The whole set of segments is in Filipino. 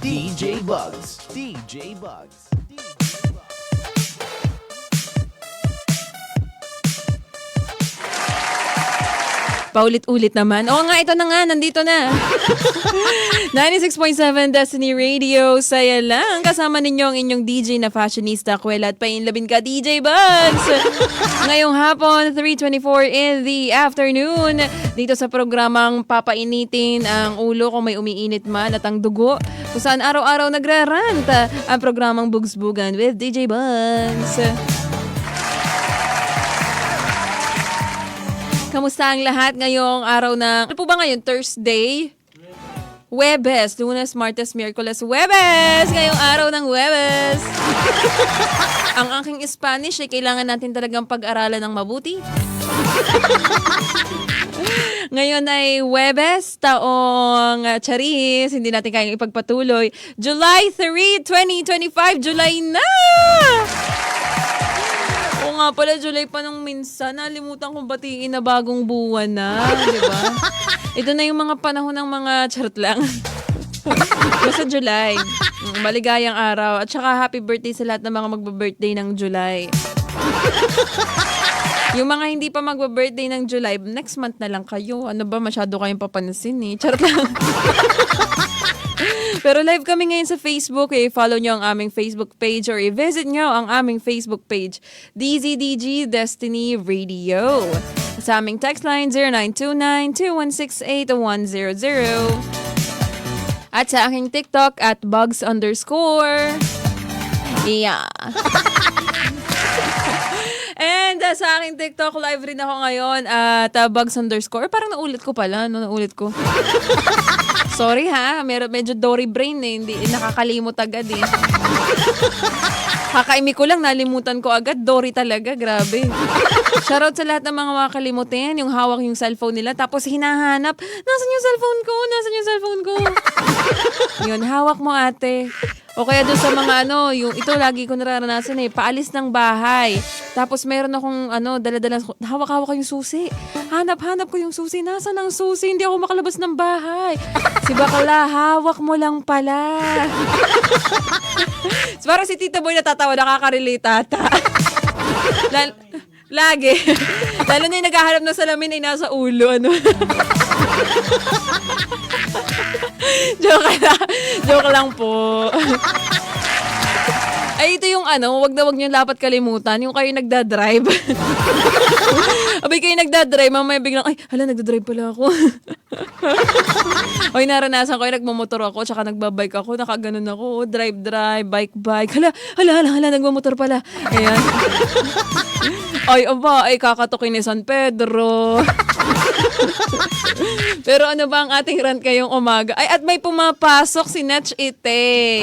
DJ Bugs. DJ Bugs. Paulit-ulit naman. Oo nga, ito na nga, nandito na. 96.7 Destiny Radio. Saya lang. Kasama ninyo ang inyong DJ na fashionista, Kwela at Painlabin ka, DJ Bugs. Ngayong hapon, 3.24 in the afternoon. Dito sa programang papainitin ang ulo kung may umiinit man at ang dugo. Kung saan araw-araw nagrarant ang programang Bugsbugan with DJ Bugs. Kamusta ang lahat ngayong araw ng... Ano po ba ngayon? Thursday? Webes. Lunes, Martes, Miyerkules, Webes! Ngayong araw ng Webes. ang aking Spanish ay kailangan natin talagang pag-aralan ng mabuti. Ngayon ay Webes, taong uh, Charis. Hindi natin kayang ipagpatuloy. July 3, 2025. July na! Nga pala, July pa nung minsan. Nalimutan kong batiin na bagong buwan na. Di ba? Ito na yung mga panahon ng mga charot lang. Basta July. Mm, Maligayang araw. At saka happy birthday sa lahat ng mga magbe-birthday ng July. Yung mga hindi pa magbe-birthday ng July, next month na lang kayo. Ano ba, masyado kayong papansin eh. Charot lang. Pero live kami ngayon sa Facebook. Eh. Follow nyo ang aming Facebook page or i-visit nyo ang aming Facebook page, DZDG Destiny Radio. Sa aming text line, 0929-2168-100. At sa aking TikTok at bugs underscore. Yeah. And uh, sa aking TikTok, live rin ako ngayon at uh, bugs underscore. Parang naulit ko pala, no? Naulit ko. Sorry ha, meron medyo Dory brain eh, hindi eh, nakakalimot agad eh. Kakaimi ko lang, nalimutan ko agad. Dory talaga, grabe. Shoutout sa lahat ng mga makakalimutin, yung hawak yung cellphone nila, tapos hinahanap, nasan yung cellphone ko? Nasan yung cellphone ko? Yun, hawak mo ate. O kaya doon sa mga ano, yung ito lagi ko nararanasan eh, paalis ng bahay. Tapos meron akong ano, dala-dala, hawak-hawak ko yung susi. Hanap-hanap ko yung susi. Nasaan ang susi? Hindi ako makalabas ng bahay. Si Bakala, hawak mo lang pala. so, parang si Tita Boy natatawa, nakaka-relate ata. Lal- lagi. Lalo na yung naghahanap ng salamin ay nasa ulo. Ano? Joke lang. Joke lang po. Ay, ito yung ano, wag na wag niyo dapat kalimutan, yung kayo nagda-drive. Abay kayo nagda-drive, mamaya biglang, ay, hala, nagda-drive pala ako. Oy, naranasan ko, ay, nagmamotor ako, tsaka nagbabike ako, nakaganon ako, drive, drive, bike, bike. Hala, hala, hala, hala, nagmamotor pala. Ayan. ay, aba, ay, kakatukin ni San Pedro. Pero ano ba ang ating rant kayong umaga? Ay, at may pumapasok si Netch Ite.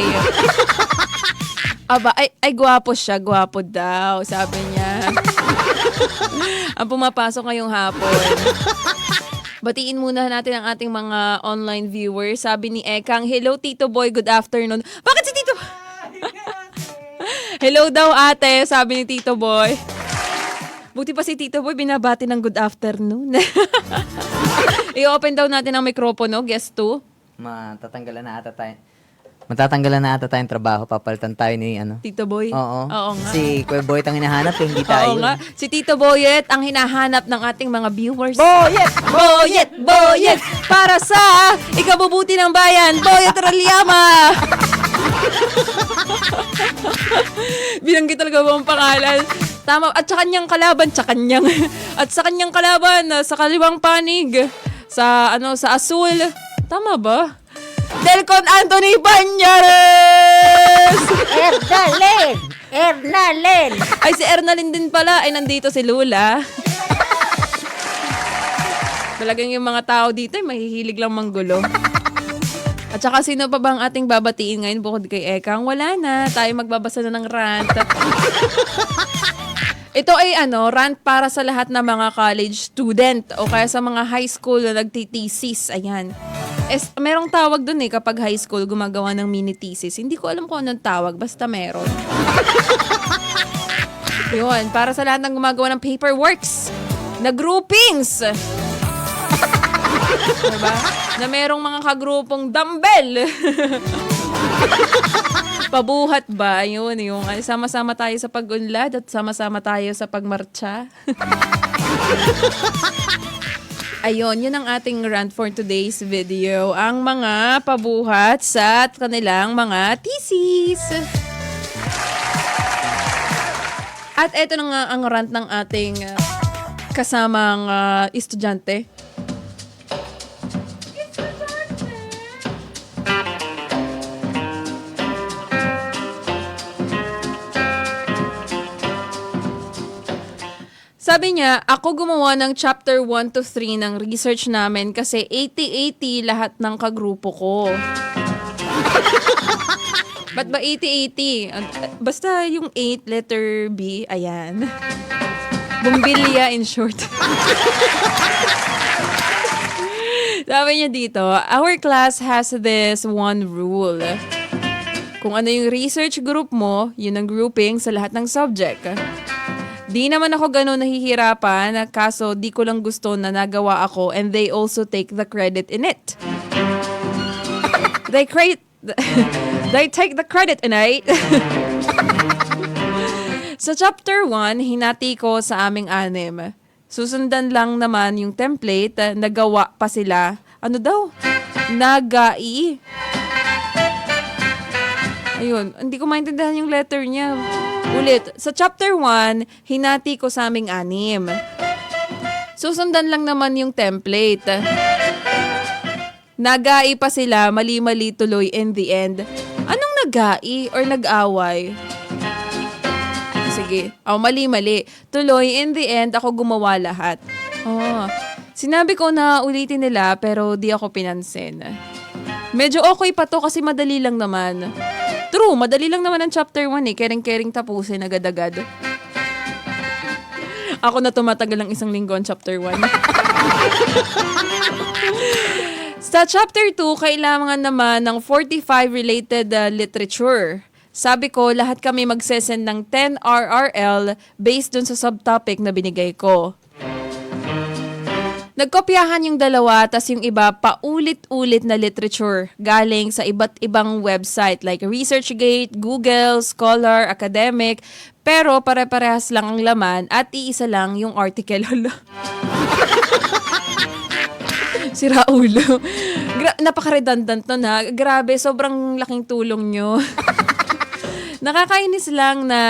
Aba, ay, ay gwapo siya, gwapo daw, sabi niya. ang pumapasok ngayong hapon. Batiin muna natin ang ating mga online viewers. Sabi ni Ekang, Hello Tito Boy, good afternoon. Bakit si Tito Hello daw ate, sabi ni Tito Boy. Buti pa si Tito Boy, binabati ng good afternoon. I-open daw natin ang mikropono, guest 2. Matatanggalan na ata tayo. Matatanggalan na ata tayong trabaho. Papalitan tayo ni ano. Tito Boy. Oo. Oo nga. Si Kuya Boy ang hinahanap eh, hindi Oo tayo. nga. Si Tito Boyet ang hinahanap ng ating mga viewers. Boyet! Boyet! Boyet! Para sa ikabubuti ng bayan, Boyet Ralyama! Binanggit talaga ba ang pangalan? Tama. At sa kanyang kalaban, sa kanyang, at sa kanyang kalaban, sa kaliwang panig, sa ano, sa asul. Tama ba? Delcon Anthony Banyares! Ernalyn! Ernalyn! Ay, si Ernalyn din pala. Ay, nandito si Lula. Talagang yung mga tao dito ay mahihilig lang manggulo. At saka sino pa bang ating babatiin ngayon bukod kay Ekang? Wala na. Tayo magbabasa na ng rant. Ito ay ano, rant para sa lahat ng mga college student o kaya sa mga high school na nagtitesis. Ayan. Es, merong tawag dun eh kapag high school gumagawa ng mini thesis. Hindi ko alam kung anong tawag, basta meron. Yun, para sa lahat ng gumagawa ng paperworks na groupings. diba? Na merong mga kagrupong dumbbell. Pabuhat ba? Yun, yung ay, sama-sama tayo sa pag-unlad at sama-sama tayo sa pagmarcha. Ayun, yun ang ating rant for today's video. Ang mga pabuhat sa kanilang mga thesis. At eto na nga ang rant ng ating uh, kasamang uh, estudyante. Sabi niya, ako gumawa ng chapter 1 to 3 ng research namin kasi 80-80 lahat ng kagrupo ko. Ba't ba 80-80? An- Basta yung 8, letter B, ayan. Bumbilya in short. Sabi niya dito, our class has this one rule. Kung ano yung research group mo, yun ang grouping sa lahat ng subject. Di naman ako ganun nahihirapan, kaso di ko lang gusto na nagawa ako and they also take the credit in it. They create they take the credit in it. sa chapter 1, hinati ko sa aming anim. Susundan lang naman yung template, nagawa pa sila. Ano daw? Nagai. Ayun, hindi ko maintindihan yung letter niya. Ulit, sa chapter 1, hinati ko sa aming anim. Susundan lang naman yung template. Nagai pa sila, mali-mali tuloy in the end. Anong nagai or nag-away? Sige. Oh, mali-mali. Tuloy, in the end, ako gumawa lahat. Oh. Sinabi ko na ulitin nila pero di ako pinansin. Medyo okay pa to kasi madali lang naman. True, madali lang naman ang chapter 1 eh. Kering-kering tapusin agad-agad. Ako na tumatagal ng isang linggo ang chapter 1. Sa chapter 2, kailangan naman ng 45 related uh, literature. Sabi ko, lahat kami magsesend ng 10 RRL based dun sa subtopic na binigay ko. Nagkopyahan yung dalawa, tas yung iba paulit-ulit na literature galing sa iba't ibang website like ResearchGate, Google, Scholar, Academic, pero pare-parehas lang ang laman at iisa lang yung article. Hala. Sira ulo. Gra- napaka-redundant nun ha. Grabe, sobrang laking tulong nyo. nakakainis lang na,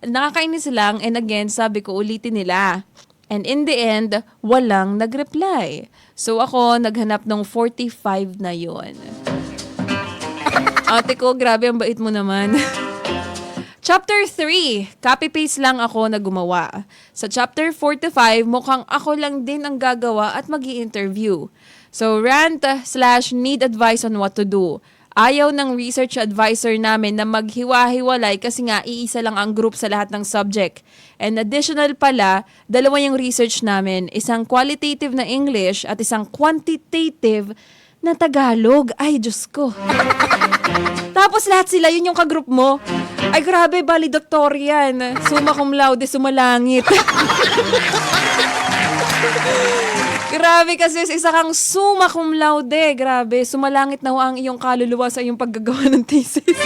nakakainis lang and again, sabi ko ulitin nila. And in the end, walang nag-reply. So ako, naghanap ng 45 na yon. Ate ko, grabe ang bait mo naman. Chapter 3, copy-paste lang ako na gumawa. Sa chapter 4 to 5, mukhang ako lang din ang gagawa at mag interview So, rant slash need advice on what to do. Ayaw ng research advisor namin na maghiwa-hiwalay kasi nga iisa lang ang group sa lahat ng subject. And additional pala, dalawa yung research namin, isang qualitative na English at isang quantitative na Tagalog. Ay, Diyos ko. Tapos lahat sila, yun yung kagroup mo. Ay, grabe, valedictorian. Summa cum laude, sumalangit. Grabe kasi isa kang summa cum laude. Grabe, sumalangit na ho ang iyong kaluluwa sa iyong paggagawa ng thesis.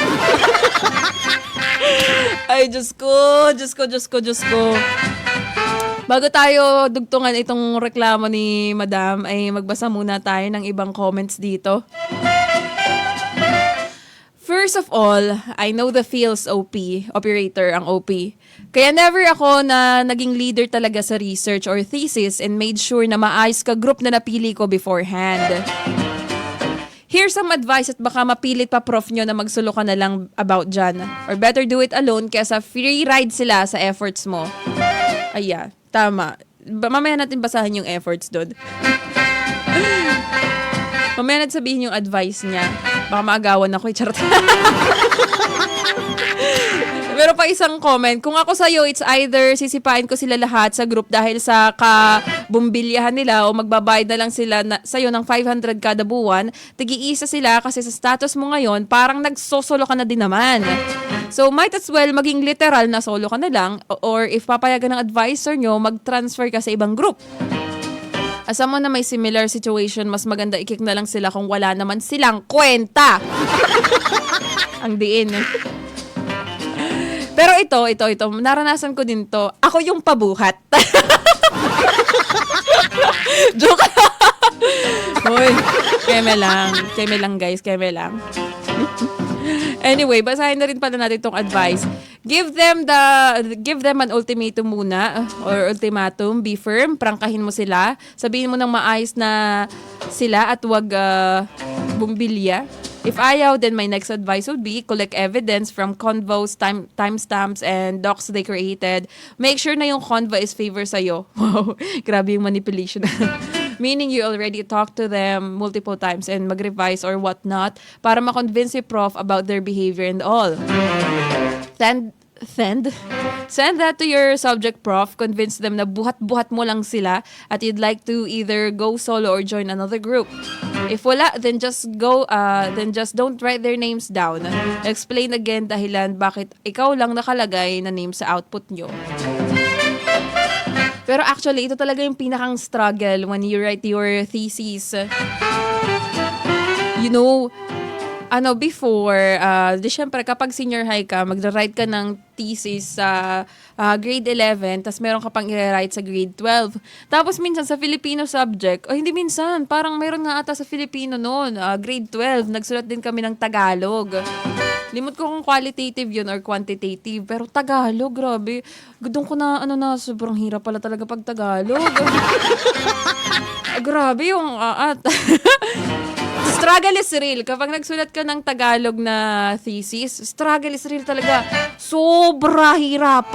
Ay, Diyos ko, Diyos ko, Diyos ko, Diyos ko. Bago tayo dugtungan itong reklamo ni Madam, ay magbasa muna tayo ng ibang comments dito. First of all, I know the feels OP, operator ang OP. Kaya never ako na naging leader talaga sa research or thesis and made sure na maayos ka group na napili ko beforehand. Here's some advice at baka mapilit pa prof nyo na magsulo ka na lang about dyan. Or better do it alone kesa free ride sila sa efforts mo. Aya, tama. Ba- mamaya natin basahin yung efforts doon. mamaya natin sabihin yung advice niya. Baka maagawan ako, eh, charot. Meron pa isang comment. Kung ako sa'yo, it's either sisipain ko sila lahat sa group dahil sa kabumbilyahan nila o magbabayad na lang sila na, sa'yo ng 500 kada buwan. Tigi-isa sila kasi sa status mo ngayon, parang nagsosolo ka na din naman. So, might as well maging literal na solo ka na lang or if papayagan ng advisor nyo, mag-transfer ka sa ibang group. As someone na may similar situation, mas maganda i-kick na lang sila kung wala naman silang kwenta. Ang diin. Pero ito, ito, ito, naranasan ko din to. Ako yung pabuhat. Joke. Hoy, keme lang. Keme lang guys, keme lang. Anyway, basahin na rin pala natin itong advice. Give them the give them an ultimatum muna or ultimatum, be firm, prangkahin mo sila. Sabihin mo ng maayos na sila at wag uh, bumbilya. If ayaw, then my next advice would be collect evidence from convos, time timestamps, and docs they created. Make sure na yung convo is favor sa'yo. Wow, grabe yung manipulation. Meaning you already talked to them multiple times and mag-revise or whatnot para ma-convince si prof about their behavior and all. Send, send, send that to your subject prof. Convince them na buhat-buhat mo lang sila at you'd like to either go solo or join another group. If wala, then just go, uh, then just don't write their names down. Explain again dahilan bakit ikaw lang nakalagay na name sa output nyo. Pero actually, ito talaga yung pinakang struggle when you write your thesis. You know, ano, before, uh, di syempre, kapag senior high ka, mag-write ka ng thesis sa uh, grade 11, tapos meron ka pang i-write sa grade 12. Tapos minsan sa Filipino subject, o hindi minsan, parang meron nga ata sa Filipino noon, uh, grade 12, nagsulat din kami ng Tagalog. Limot ko kung qualitative yun or quantitative. Pero Tagalog, grabe. Doon ko na, ano na, sobrang hirap pala talaga pag Tagalog. grabe yung, uh, at, struggle is real. Kapag nagsulat ka ng Tagalog na thesis, struggle is real talaga. Sobra hirap.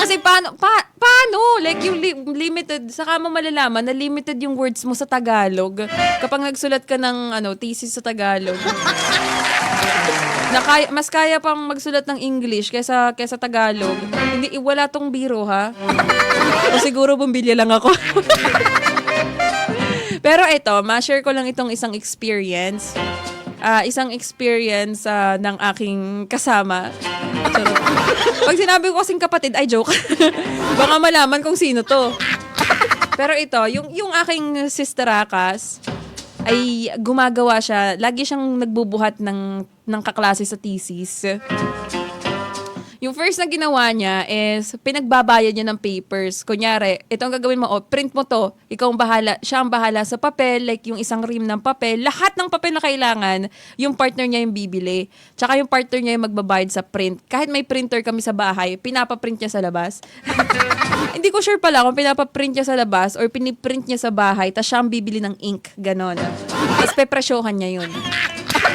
Kasi paano, pa, paano? Like yung li- limited, saka mo malalaman na limited yung words mo sa Tagalog kapag nagsulat ka ng ano, thesis sa Tagalog. Na kaya, mas kaya pang magsulat ng English kaysa, kaysa Tagalog. Hindi, wala tong biro ha. O siguro bumbilya lang ako. Pero ito, ma-share ko lang itong isang experience. Ah, isang experience ah, ng aking kasama. Charot. Pag sinabi ko kasing kapatid, ay joke. Baka malaman kung sino to. Pero ito, yung, yung aking sister Akas, ay gumagawa siya, lagi siyang nagbubuhat ng, ng kaklase sa thesis. Yung first na ginawa niya is pinagbabayad niya ng papers. Kunyari, ito ang gagawin mo, oh, print mo to. Ikaw ang bahala, siya ang bahala sa papel, like yung isang rim ng papel. Lahat ng papel na kailangan, yung partner niya yung bibili. Tsaka yung partner niya yung magbabayad sa print. Kahit may printer kami sa bahay, pinapaprint niya sa labas. Hindi ko sure pala kung pinapaprint niya sa labas or piniprint niya sa bahay, tapos siya ang bibili ng ink, ganon. Tapos pepresyohan niya yun.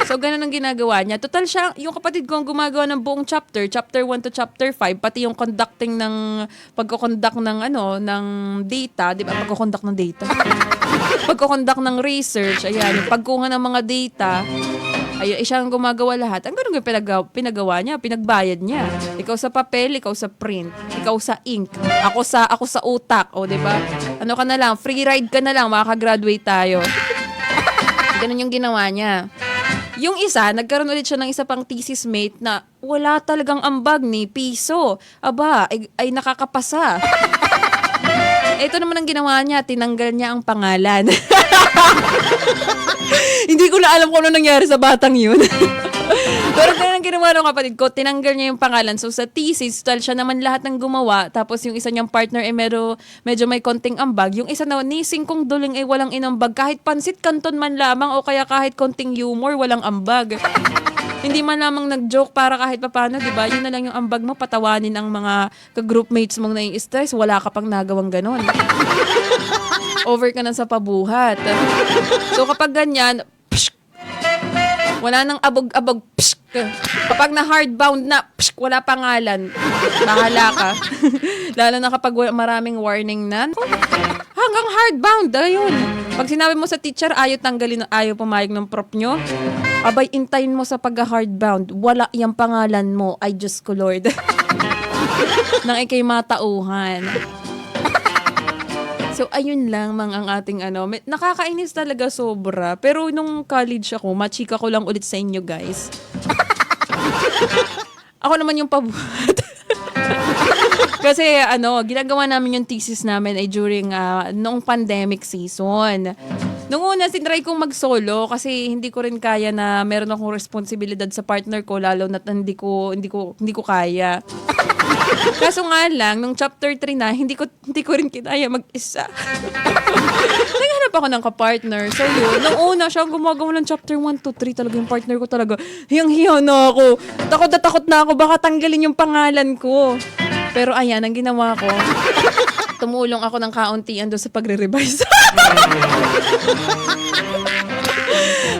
So, ganun ang ginagawa niya. Total siya, yung kapatid ko ang gumagawa ng buong chapter, chapter 1 to chapter 5, pati yung conducting ng, pagkukonduct ng ano, ng data, di ba? Pagkukonduct ng data. Pagkukonduct ng research, ayan, yung pagkuha ng mga data, ay siya ang gumagawa lahat. Ang ganun yung pinagawa, pinagawa niya, pinagbayad niya. Ikaw sa papel, ikaw sa print, ikaw sa ink, ako sa ako sa utak, o di ba? Ano ka na lang, free ride ka na lang, makaka-graduate tayo. Ganun yung ginawa niya. Yung isa, nagkaroon ulit siya ng isa pang thesis mate na wala talagang ambag ni piso. Aba, ay, ay nakakapasa. Ito naman ang ginawa niya, tinanggal niya ang pangalan. Hindi ko na alam kung ano nangyari sa batang yun. Pero ganun ang ginawa ng kapatid ko, tinanggal niya yung pangalan. So sa thesis, tal siya naman lahat ng gumawa. Tapos yung isa niyang partner eh medyo, medyo may konting ambag. Yung isa na ni singkong duling eh walang inambag. Kahit pansit kanton man lamang o kaya kahit konting humor, walang ambag. Hindi man lamang nag-joke para kahit papano, di ba? Yun na lang yung ambag mo, patawanin ang mga ka-groupmates mong nai-stress. Wala ka pang nagawang ganon. Over ka na sa pabuhat. So kapag ganyan, wala nang abog-abog. Psh, kapag na hardbound na, psh, wala pangalan. Bahala ka. Lalo na kapag maraming warning na. Hanggang hardbound, ayun. Pag sinabi mo sa teacher, ayaw tanggalin, ayaw pumayag ng prop nyo, abay, intayin mo sa pag-hardbound. Wala yung pangalan mo. Ay, Diyos ko, Lord. Nang ikay matauhan. So, ayun lang mang ang ating ano. Nakakainis talaga sobra. Pero nung college ako, machika ko lang ulit sa inyo, guys. ako naman yung pabuhat. Kasi ano, ginagawa namin yung thesis namin ay during ah, noong pandemic season. Nung una, sinry kong mag-solo kasi hindi ko rin kaya na meron akong responsibilidad sa partner ko lalo na hindi ko hindi ko hindi ko kaya. Kaso nga lang, nung chapter 3 na, hindi ko hindi ko rin kinaya mag-isa. Naghanap ako ng kapartner. So yun, nung una siya gumagawa ng chapter 1 to 3 talaga yung partner ko talaga. Hiyang-hiya na ako. Takot na takot na ako. Baka tanggalin yung pangalan ko. Pero ayan, ang ginawa ko, tumulong ako ng kauntian doon sa pagre-revise.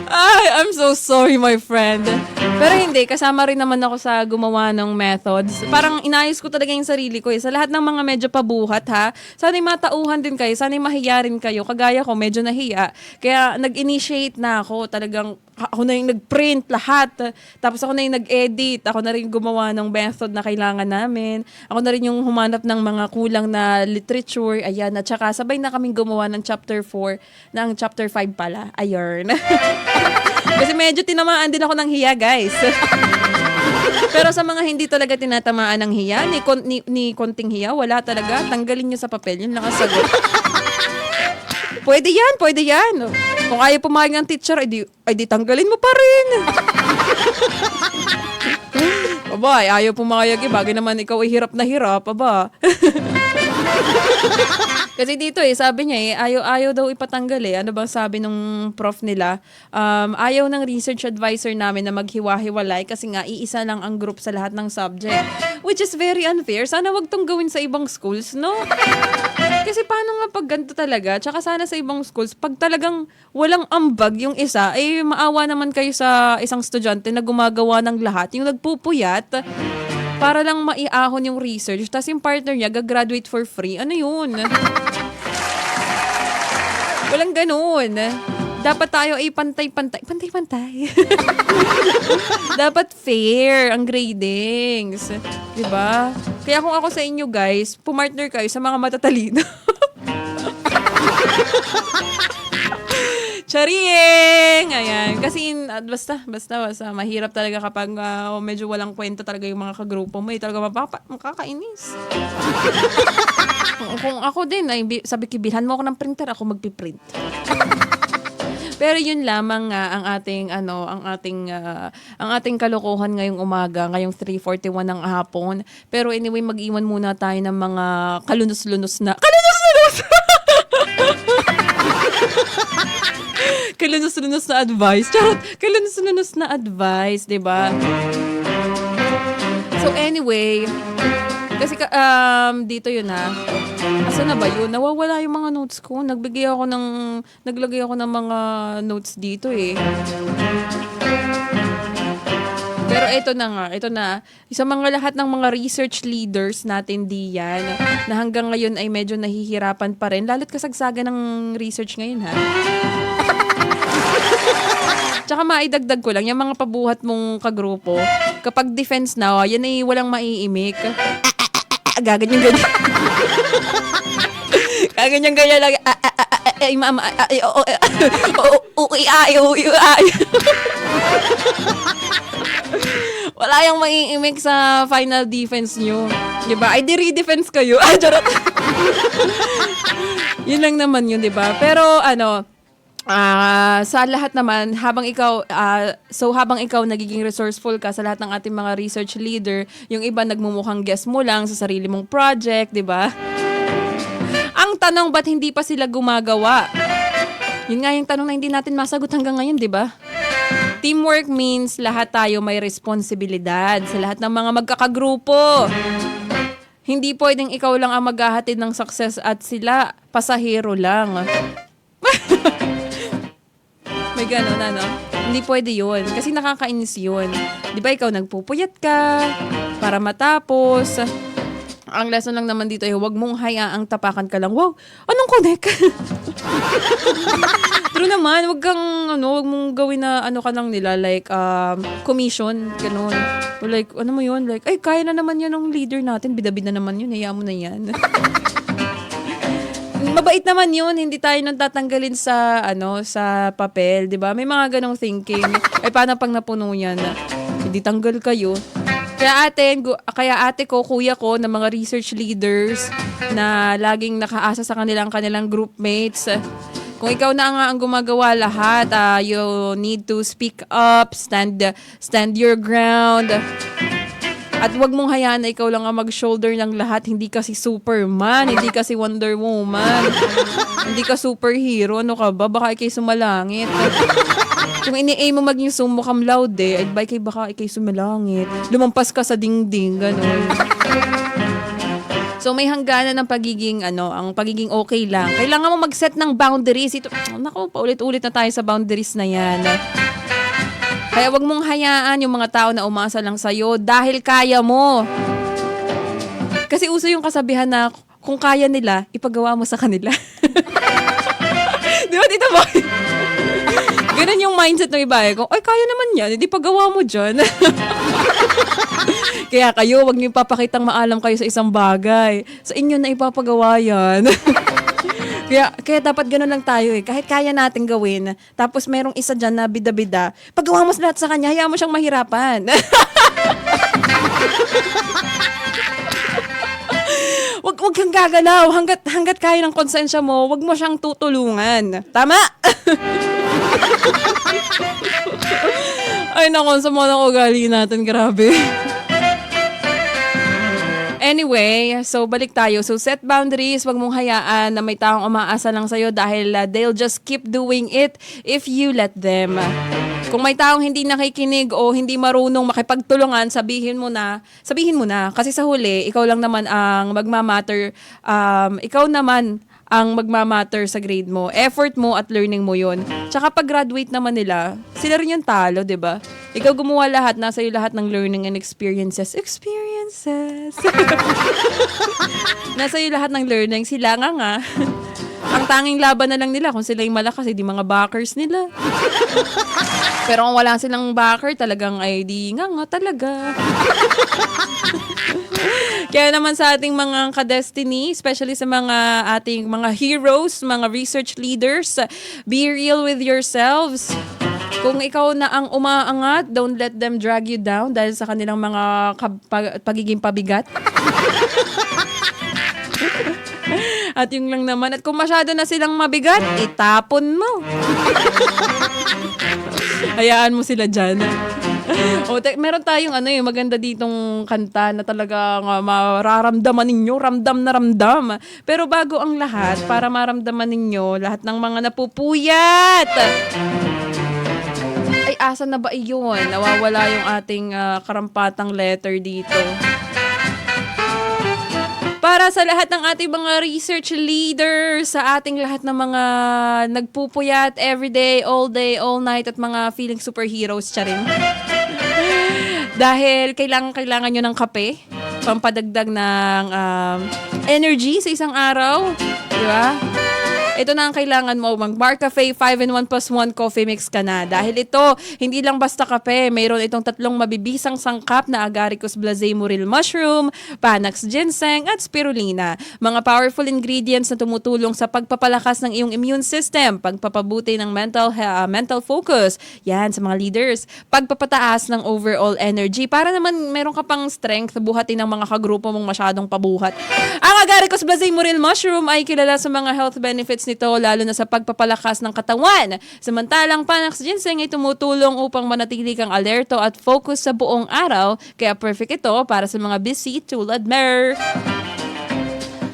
Ay, I'm so sorry, my friend. Pero hindi, kasama rin naman ako sa gumawa ng methods. Parang inayos ko talaga yung sarili ko eh. Sa lahat ng mga medyo pabuhat ha, sana'y matauhan din kayo, sana'y mahiya rin kayo. Kagaya ko, medyo nahiya. Kaya nag-initiate na ako. Talagang ako na yung nag-print lahat. Tapos ako na yung nag-edit. Ako na rin gumawa ng method na kailangan namin. Ako na rin yung humanap ng mga kulang na literature. Ayan. At saka sabay na kaming gumawa ng chapter 4 ng chapter 5 pala. Ayun. Kasi medyo tinamaan din ako ng hiya, guys. Pero sa mga hindi talaga tinatamaan ng hiya, ni, kon- ni, ni konting hiya, wala talaga. Tanggalin nyo sa papel, yun nakasagot. Pwede yan, pwede yan. Kung ayaw pumayag ng teacher, ay di, ay di tanggalin mo pa rin. Aba, ay ayaw pumayag eh. Bagay naman ikaw ay hirap na hirap. Aba. Kasi dito eh, sabi niya eh, ayaw, ayaw daw ipatanggal eh. Ano bang sabi nung prof nila? Um, ayaw ng research advisor namin na maghiwa-hiwalay kasi nga iisa lang ang group sa lahat ng subject. Which is very unfair. Sana wag tong gawin sa ibang schools, no? Kasi paano nga pag ganito talaga? Tsaka sana sa ibang schools, pag talagang walang ambag yung isa, eh maawa naman kayo sa isang estudyante na gumagawa ng lahat. Yung nagpupuyat, para lang maiahon yung research. Tapos yung partner niya, gagraduate for free. Ano yun? Walang ganun. Dapat tayo ay pantay-pantay. Pantay-pantay. Dapat fair ang gradings. 'Di ba? Kaya kung ako sa inyo guys, pumartner kayo sa mga matatalino. Charing! Ayan. Kasi, ah, basta, basta, basta. Mahirap talaga kapag ah, medyo walang kwenta talaga yung mga kagrupo mo. Eh, talaga mapapa, makakainis. kung, ako din, ay, bi- sabi ko, bilhan mo ako ng printer, ako magpiprint. Pero yun lamang nga ang ating ano, ang ating ah, ang ating kalokohan ngayong umaga, ngayong 3:41 ng hapon. Pero anyway, mag-iwan muna tayo ng mga kalunos-lunos na kalunos-lunos. kalunos-lunos na advice. Charot, kalunos-lunos na advice, 'di ba? So anyway, kasi ka- um, dito yun ha. Asa na ba yun? Nawawala yung mga notes ko. Nagbigay ako ng, naglagay ako ng mga notes dito eh. Pero ito na nga, ito na. Sa mga lahat ng mga research leaders natin diyan, na hanggang ngayon ay medyo nahihirapan pa rin, lalo't kasagsaga ng research ngayon ha. Tsaka maidagdag ko lang, yung mga pabuhat mong kagrupo, kapag defense na, yan ay walang maiimik. Gaganyan ganyan. Gaganyan ganyan lang. Ah, ah, ah, ah, Ay, mama. Ay, oo. Oo, ay, oo, ay. Wala yung maiimik sa final defense nyo. Diba? Ay, di re-defense kayo. Ah, charot. yun lang naman yun, diba? Pero, ano, Ah, sa lahat naman, habang ikaw, ah, so habang ikaw nagiging resourceful ka sa lahat ng ating mga research leader, yung iba nagmumukhang guest mo lang sa sarili mong project, di ba? Ang tanong, ba't hindi pa sila gumagawa? Yun nga yung tanong na hindi natin masagot hanggang ngayon, di ba? Teamwork means lahat tayo may responsibilidad sa lahat ng mga magkakagrupo. Hindi pwedeng ikaw lang ang maghahatid ng success at sila pasahero lang. May ganun, ano? Hindi pwede yun. Kasi nakakainis yun. Di ba ikaw nagpupuyat ka para matapos. Ang lesson lang naman dito ay huwag mong hayaang tapakan ka lang. Wow, anong connect? True naman, wag kang, ano, wag mong gawin na ano ka lang nila, like, um, commission, ganun. O like, ano mo yun, like, ay, kaya na naman yan ng leader natin, bidabid na naman yun, hayaan mo na yan. Mabait naman yun, hindi tayo nang tatanggalin sa, ano, sa papel, di ba? May mga ganong thinking. Ay, paano pag napuno yan? Hindi tanggal kayo. Kaya ate, kaya ate ko, kuya ko, na mga research leaders na laging nakaasa sa kanilang kanilang groupmates, Kung ikaw na nga ang gumagawa lahat, ah, you need to speak up, stand stand your ground. At wag mong hayaan na ikaw lang ang mag-shoulder ng lahat. Hindi kasi Superman, hindi kasi Wonder Woman. hindi ka superhero. Ano ka ba? Baka ikay sumalangit. Kung ini-aim mo maging sumukam loud eh, ay kay baka ikay sumalangit. Lumampas ka sa dingding, gano'n. So may hangganan ng pagiging ano, ang pagiging okay lang. Kailangan mo mag-set ng boundaries. Ito, nako, paulit-ulit na tayo sa boundaries na 'yan. Kaya wag mong hayaan yung mga tao na umasa lang sa'yo dahil kaya mo. Kasi uso yung kasabihan na kung kaya nila, ipagawa mo sa kanila. Di ba, Tita Boy? Ganun yung mindset ng iba eh. Kung, ay, kaya naman yan. Hindi pagawa mo dyan. Kaya kayo, wag niyo papakitang maalam kayo sa isang bagay. Sa inyo na ipapagawa yan. kaya, kaya dapat ganun lang tayo eh. Kahit kaya natin gawin, tapos merong isa dyan na bida-bida, paggawa mo lahat sa kanya, hayaan mo siyang mahirapan. wag wag kang gagalaw hanggat hanggat kaya ng konsensya mo, wag mo siyang tutulungan. Tama? Ay nako, sa mga ugali natin, grabe. Anyway, so balik tayo. So set boundaries, wag mong hayaan na may taong umaasa lang sa'yo dahil uh, they'll just keep doing it if you let them. Kung may taong hindi nakikinig o hindi marunong makipagtulungan, sabihin mo na, sabihin mo na. Kasi sa huli, ikaw lang naman ang magmamatter, um, ikaw naman ang magmamatter sa grade mo. Effort mo at learning mo yun. Tsaka pag graduate naman nila, sila rin yung talo, di ba? Ikaw gumawa lahat, nasa iyo lahat ng learning and experiences. Experiences! nasa iyo lahat ng learning. Sila nga nga. ang tanging laban na lang nila kung sila yung malakas, hindi mga backers nila. Pero kung wala silang backer, talagang ay di nga nga talaga. Kaya naman sa ating mga ka-destiny, especially sa mga ating mga heroes, mga research leaders, be real with yourselves. Kung ikaw na ang umaangat, don't let them drag you down dahil sa kanilang mga pag- pagiging pabigat. At yung lang naman. At kung masyado na silang mabigat, itapon mo. Hayaan mo sila dyan. o, te- meron tayong ano eh, maganda ditong kanta na talaga nga mararamdaman ninyo, ramdam na ramdam. Pero bago ang lahat, para maramdaman ninyo lahat ng mga napupuyat. Ay, asa na ba iyon? Nawawala yung ating ah, karampatang letter dito. Para sa lahat ng ating mga research leaders, sa ating lahat ng mga nagpupuyat everyday, all day, all night, at mga feeling superheroes, charing. Dahil kailangan kailangan nyo ng kape, pampadagdag ng um, energy sa isang araw. Di ba? Ito na ang kailangan mo. Mag-Bar Cafe 5 in 1 plus 1 coffee mix ka na. Dahil ito, hindi lang basta kape. Mayroon itong tatlong mabibisang sangkap na Agaricus blazei muril mushroom, Panax ginseng, at spirulina. Mga powerful ingredients na tumutulong sa pagpapalakas ng iyong immune system, pagpapabuti ng mental uh, mental focus. Yan, sa mga leaders. Pagpapataas ng overall energy para naman meron ka pang strength buhatin ng mga kagrupo mong masyadong pabuhat. Ang Agaricus blazei muril mushroom ay kilala sa mga health benefits nito lalo na sa pagpapalakas ng katawan. Samantalang Panax Ginseng ay tumutulong upang manatili kang alerto at focus sa buong araw kaya perfect ito para sa mga busy tulad mer.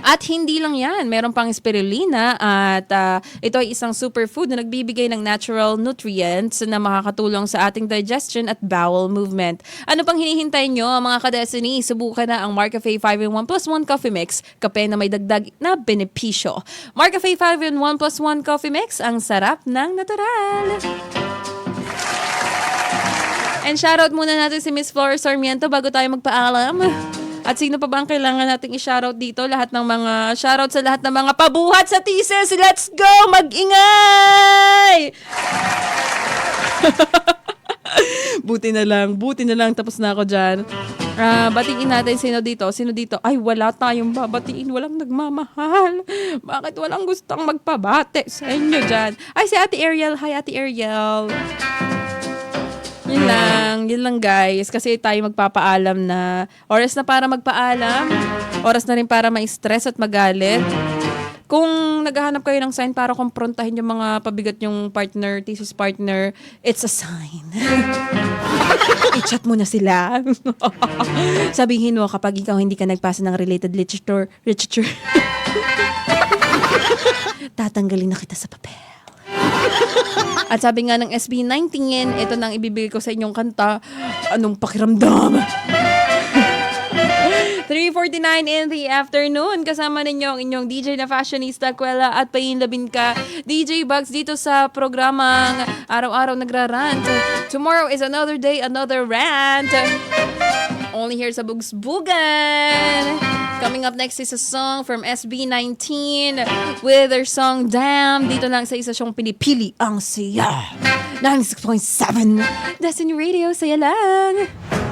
At hindi lang yan, meron pang spirulina at ah, ito ay isang superfood na nagbibigay ng natural nutrients na makakatulong sa ating digestion at bowel movement. Ano pang hinihintay nyo mga ka-Destiny? Subukan na ang Marcafe 5 in 1 plus 1 coffee mix, kape na may dagdag na benepisyo. Marcafe 5 in 1 plus 1 coffee mix, ang sarap ng natural. And shoutout muna natin si Miss Flora Sarmiento bago tayo magpaalam. At sino pa ba ang kailangan nating i-shoutout dito? Lahat ng mga, shoutout sa lahat ng mga pabuhat sa thesis. Let's go! Mag-ingay! buti na lang, buti na lang. Tapos na ako dyan. Ah, batiin natin sino dito. Sino dito? Ay, wala tayong babatiin. Walang nagmamahal. Bakit walang gustong magpabate sa inyo dyan? Ay, si Ate Ariel. Hi, Ate Ariel. Yun lang, yun lang guys. Kasi tayo magpapaalam na oras na para magpaalam. Oras na rin para ma-stress at magalit. Kung naghahanap kayo ng sign para kumprontahin yung mga pabigat yung partner, thesis partner, it's a sign. I-chat mo na sila. Sabihin mo kapag ikaw hindi ka nagpasa ng related literature, literature tatanggalin na kita sa papel. At sabi nga ng SB19, ito nang ibibigay ko sa inyong kanta, anong pakiramdam? 3.49 in the afternoon. Kasama ninyo ang inyong DJ na fashionista, Kwela at Payin Labinka. DJ Bugs dito sa programang Araw-Araw Nagrarant. Tomorrow is another day, another rant. Only here sa Bugsbugan. Coming up next is a song from SB19 with their song Damn. Dito lang sa isa siyang pinipili ang saya. 96.7 Destiny Radio, saya lang.